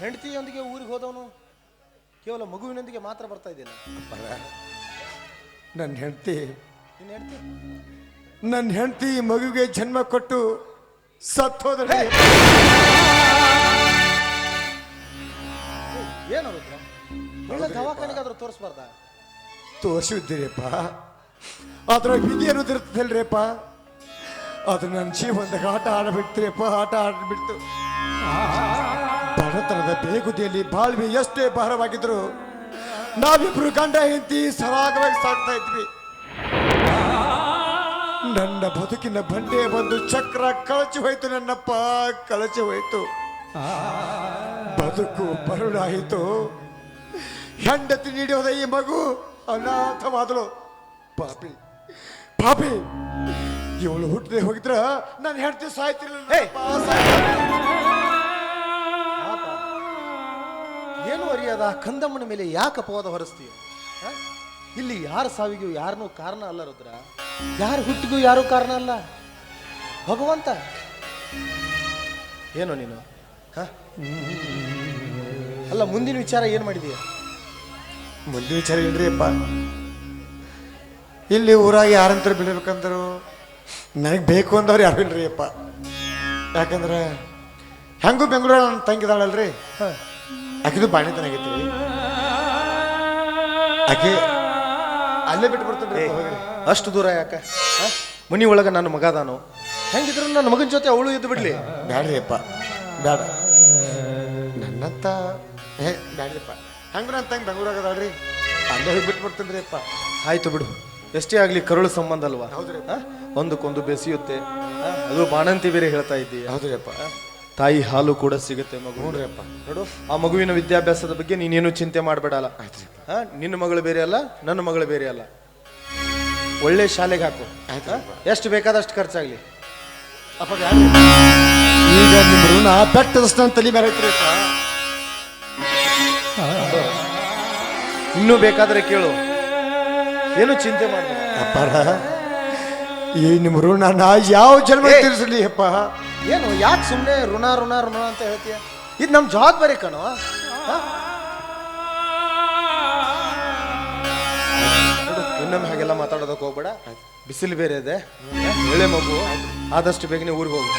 ಹೆಂಡತಿಯೊಂದಿಗೆ ಊರಿಗೆ ಹೋದವನು ಕೇವಲ ಮಗುವಿನೊಂದಿಗೆ ಮಾತ್ರ ಬರ್ತಾ ಇದ್ದೇನೆ. ನನ್ನ ಹೆಂಡತಿ ನಿನ್ನ ಹೆಂಡತಿ? ನನ್ನ ಹೆಂಡತಿ ಮಗುವಿಗೆ ಜನ್ಮ ಕೊಟ್ಟು ಸತ್ತೋದ್ರೆ ಏನು ರುದ್ರ? ಒಳ್ಳೆ ದವಾಖಾನೆಗಾದ್ರೂ ತೋರಿಸ್ಬಾರ್ದ? ತೋರಿಸಿದ್ದೀರಪ್ಪ. ಅದ್ರ ವಿಧಿ ಅನ್ನೋದು ಇರ್ತದಲ್ರಿಪ್ಪ ಅದು ನನ್ನ ಜೀವನದಾಗ ಆಟ ಆಡಬಿಡ್ತೀರಪ್ಪ ಆಟ ಆಡ್ಬಿಡ್ತು. ಬಡತನದ ಬೇಗುದಿಯಲ್ಲಿ ಬಾಳ್ವಿ ಎಷ್ಟೇ ಭಾರವಾಗಿದ್ರು ನಾವಿಬ್ರು ಗಂಡ ಹೆಂಡತಿ ಸರಾಗವಾಗಿ ಸಾಕ್ತಾ ಇದ್ವಿ. ನನ್ನ ಬದುಕಿನ ಬಂಡೆ ಬಂದು ಚಕ್ರ ಕಳಚಿ ಹೋಯ್ತು ನನ್ನಪ್ಪ ಕಳಚಿ ಹೋಯ್ತು. ಬದುಕು ಬರುಡಾಯಿತು ಹೆಂಡತಿ ನೀಡೋದ ಈ ಮಗು ಅನಾಥವಾದಳು. ಪಾಪಿ ಪಾಪಿ. ಇವಳು ಹುಟ್ಟದೆ ಹೋಗಿದ್ರ ನನ್ನ ಹೆಂಡತಿ ಸಾಯ್ತಿರ್ಲಿಲ್ಲ. ಏನು ಅರಿಯದ? ಕಂದಮ್ಮನ ಮೇಲೆ ಯಾಕೆ ಅಪವಾದ ಹೊರಿಸ್ತೀಯ? ಇಲ್ಲಿ ಯಾರ ಸಾವಿಗೂ ಯಾರನ್ನೂ ಕಾರಣ ಅಲ್ಲ ರುದ್ರ. ಯಾರ ಹುಟ್ಟಿಗೂ ಯಾರೂ ಕಾರಣ ಅಲ್ಲ. ಭಗವಂತ. ಏನು ನೀನು? ಅಲ್ಲ ಮುಂದಿನ ವಿಚಾರ ಏನು ಮಾಡಿದೀಯ? ಮುಂದಿನ ವಿಚಾರ ಇಲ್ರಿ ಅಪ್ಪ ಇಲ್ಲಿ ಊರಾಗ ಯಾರಂತರ ಬಿಡಬೇಕಂದ್ರು ನನಗೆ ಬೇಕು ಅಂದವ್ರು ಯಾರು ಇಲ್ರಿ ಅಪ್ಪ ಯಾಕಂದ್ರೆ ಹೆಂಗೂ ಬೆಂಗಳೂರಲ್ಲಿ ನನ್ನ ತಂಗಿದಾಳಲ್ರಿ. ಹ. ಆಕಿದು ಬಾಣಿತನಾಗೈತಿ ರೀ ಆಕೆ ಅಲ್ಲೇ ಬಿಟ್ಟು ಬರ್ತಾನೆ ಅಷ್ಟು ದೂರ ಯಾಕ? ಮನಿ ಒಳಗ ನನ್ನ ಮಗ ಅದಾನು ಹೆಂಗಿದ್ರು ನನ್ನ ಮಗನ ಜೊತೆ ಅವಳು ಇದ್ದು ಬಿಡ್ಲಿ? ಬ್ಯಾಡ್ರಿ ಅಪ್ಪ. ಬೇಡ ನನ್ನಂತ ಏ ಬ್ಯಾಡ್ರಿಪ್ಪ ಹಂಗ್ರ ಅಂತ ತಂಗಿ ಬೆಂಗ್ಳೂರಾಗ ಅದಾಳ್ರಿ ಅಲ್ಲೇ ಹೋಗಿ ಬಿಟ್ಟು ಬರ್ತೀನಿ ಅಪ್ಪ. ಆಯ್ತು ಬಿಡು. ಎಷ್ಟೇ ಆಗ್ಲಿ ಕರುಳು ಸಂಬಂಧ ಅಲ್ವಾ? ಹೌದ್ರಿ. ಒಂದಕ್ಕೊಂದು ಬೆಸೆಯುತ್ತೆ. ಅದು ಬಾಣಂತಿ ಬೇರೆ ಹೇಳ್ತಾ ಇದ್ದೀಯ? ಹೌದ್ರಿ ಅಪ್ಪ. ತಾಯಿ ಹಾಲು ಕೂಡ ಸಿಗುತ್ತೆ ಮಗು ನೋಡು ಆ ಮಗುವಿನ ವಿದ್ಯಾಭ್ಯಾಸದ ಬಗ್ಗೆ ನೀನೇನು ಚಿಂತೆ ಮಾಡಬೇಡಲ್ಲ? ನಿನ್ನ ಮಗಳು ಬೇರೆ ಅಲ್ಲ ನನ್ನ ಮಗಳು ಬೇರೆ ಅಲ್ಲ. ಒಳ್ಳೆ ಶಾಲೆಗೆ ಹಾಕು. ಆಯ್ತು ಎಷ್ಟು ಬೇಕಾದಷ್ಟು ಖರ್ಚಾಗ್ಲಿ. ಅಪ್ಪ ಈಗ ನಿಮ್ಮ ಋಣ ಬೆಟ್ಟದಷ್ಟು ನನ್ನ ತಲೆ ಮೇಲೆ ಇನ್ನೂ ಬೇಕಾದ್ರೆ ಕೇಳು. ಏನು ಚಿಂತೆ ಮಾಡಬೇಡ. ಈ ನಿಮ್ಮ ಋಣ ನಾ ಯಾವ ಜನ್ಮ ಏ. ಅಪ್ಪ? ಏನು ಯಾಕೆ ಸುಮ್ಮನೆ ಋಣ ಋಣ ಋಣ ಅಂತ ಹೇಳ್ತೀಯ? ಇದು ನಮ್ಮ ಜವಾಬ್ದಾರಿ ಕಣೋ. ಹಾ? ಇನ್ನೊಮ್ಮೆ ಹಾಗೆಲ್ಲ ಮಾತಾಡೋದಕ್ಕೆ ಹೋಗ್ಬೇಡ. ಬಿಸಿಲು ಬೇರೆ ಇದೆ. ಒಳ್ಳೆ ಮಗು. ಆದಷ್ಟು ಬೇಗನೆ ಊರಿಗೆ ಹೋಗು.